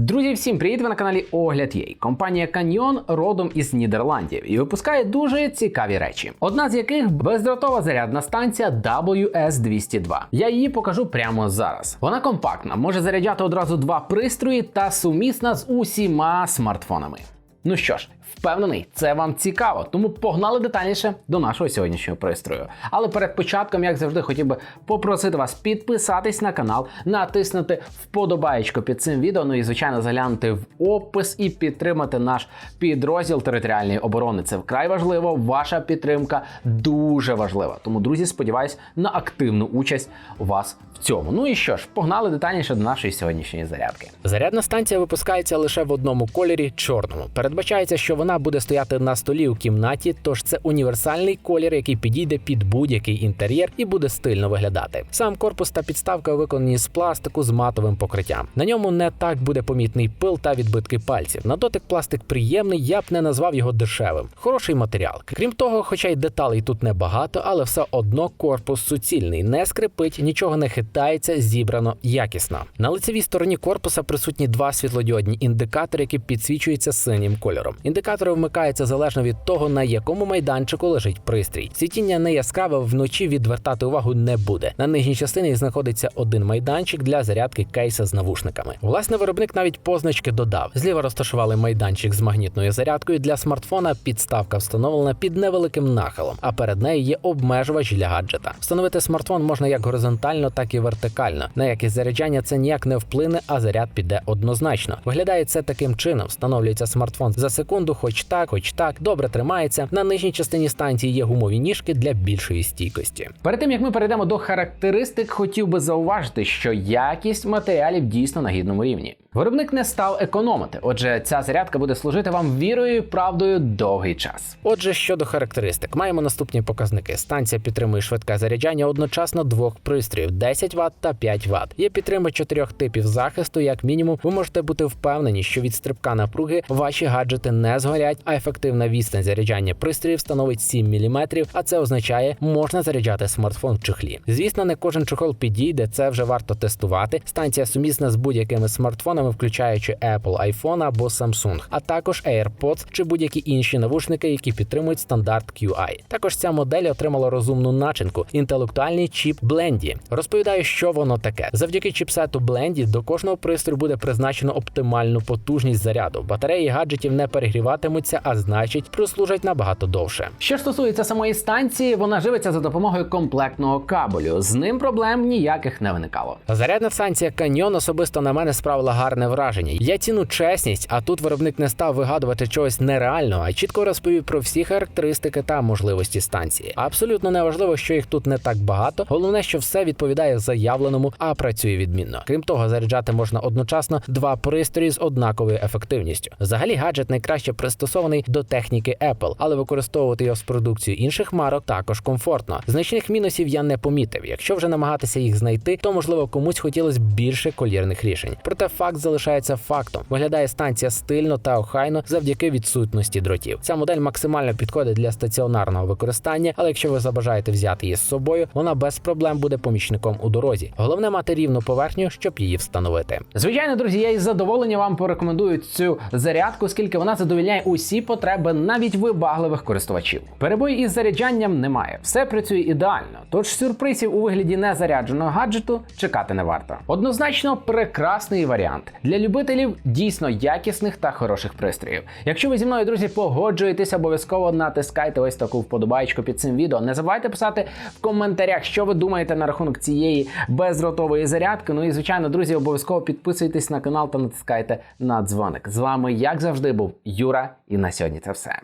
Друзі, всім привіт! Ви на каналі Огляд Єй. Компанія Canyon родом із Нідерландів і випускає дуже цікаві речі. Одна з яких бездротова зарядна станція WS202. Я її покажу прямо зараз. Вона компактна, може заряджати одразу два пристрої та сумісна з усіма смартфонами. Ну що ж, впевнений, це вам цікаво, тому погнали детальніше до нашого сьогоднішнього пристрою. Але перед початком, як завжди, хотів би попросити вас підписатись на канал, натиснути вподобаєчко під цим відео. Ну і звичайно заглянути в опис і підтримати наш підрозділ територіальної оборони. Це вкрай важливо. Ваша підтримка дуже важлива. Тому, друзі, сподіваюсь на активну участь вас в цьому. Ну і що ж, погнали детальніше до нашої сьогоднішньої зарядки. Зарядна станція випускається лише в одному кольорі чорному. Передбачається, що вона буде стояти на столі у кімнаті, тож це універсальний колір, який підійде під будь-який інтер'єр і буде стильно виглядати. Сам корпус та підставка виконані з пластику з матовим покриттям. На ньому не так буде помітний пил та відбитки пальців. На дотик пластик приємний, я б не назвав його дешевим. Хороший матеріал. Крім того, хоча й деталей тут небагато, але все одно корпус суцільний, не скрипить, нічого не хитається, зібрано якісно. На лицевій стороні корпуса присутні два світлодіодні індикатори, які підсвічуються синім кольором. Індикатори вмикаються залежно від того, на якому майданчику лежить пристрій. Світіння не яскраве, вночі відвертати увагу не буде. На нижній частині знаходиться один майданчик для зарядки кейса з навушниками. Власне, виробник навіть позначки додав. Зліва розташували майданчик з магнітною зарядкою для смартфона. Підставка встановлена під невеликим нахилом, а перед нею є обмежувач для гаджета. Встановити смартфон можна як горизонтально, так і вертикально. На якість заряджання це ніяк не вплине, а заряд піде однозначно. Виглядає це таким чином: встановлюється смартфон за секунду, хоч так, хоч так, добре тримається. На нижній частині станції є гумові ніжки для більшої стійкості. Перед тим як ми перейдемо до характеристик, хотів би зауважити, що якість матеріалів дійсно на гідному рівні. Виробник не став економити, отже, ця зарядка буде служити вам вірою і правдою довгий час. Отже, щодо характеристик, маємо наступні показники. Станція підтримує швидке заряджання одночасно двох пристроїв 10 Вт та 5 Вт. Є підтримка чотирьох типів захисту. Як мінімум, ви можете бути впевнені, що від стрибка напруги ваші гаджети не згорять, а ефективна відстань заряджання пристроїв становить 7 мм, а це означає, можна заряджати смартфон в чехлі. Звісно, не кожен чохол підійде, це вже варто тестувати. Станція сумісна з будь-якими смартфонами, включаючи Apple, iPhone або Samsung, а також AirPods чи будь-які інші навушники, які підтримують стандарт QI. Також ця модель отримала розумну начинку інтелектуальний чіп Blendy. Розповідаю, що воно таке. Завдяки чіпсету Blendy до кожного пристрою буде призначено оптимальну потужність заряду. Батареї гаджетів не перегріватимуться, а значить, прослужать набагато довше. Що стосується самої станції, вона живиться за допомогою комплектного кабелю. З ним проблем ніяких не виникало. Зарядна станція Canyon особисто на мене справила гарне враження. Я ціну чесність, а тут виробник не став вигадувати чогось нереального, а чітко розповів про всі характеристики та можливості станції. Абсолютно не важливо, що їх тут не так багато. Головне, що все відповідає заявленому, а працює відмінно. Крім того, заряджати можна одночасно два пристрої з однаковою ефективністю. Взагалі, гаджет найкраще пристосований до техніки Apple, але використовувати його з продукцією інших марок також комфортно. Значних мінусів я не помітив. Якщо вже намагатися їх знайти, то можливо комусь хотілося більше колірних рішень. Проте факт залишається фактом. Виглядає станція стильно та охайно завдяки відсутності дротів. Ця модель максимально підходить для стаціонарного використання, але якщо ви забажаєте взяти її з собою, вона без проблем буде помічником у дорозі. Головне мати рівну поверхню, щоб її встановити. Звичайно, друзі, я із задоволенням вам порекомендую цю зарядку, оскільки вона задовільняє усі потреби навіть вибагливих користувачів. Перебої із заряджанням немає, все працює ідеально. Тож сюрпризів у вигляді незарядженого гаджету чекати не варто. Однозначно, прекрасний варіант для любителів дійсно якісних та хороших пристроїв. Якщо ви зі мною, друзі, погоджуєтесь, обов'язково натискайте ось таку вподобайку під цим відео. Не забувайте писати в коментарях, що ви думаєте на рахунок цієї бездротової зарядки. Ну і звичайно, друзі, обов'язково підписуйтесь на канал та натискайте на дзвоник. З вами, як завжди, був Юра, і на сьогодні це все.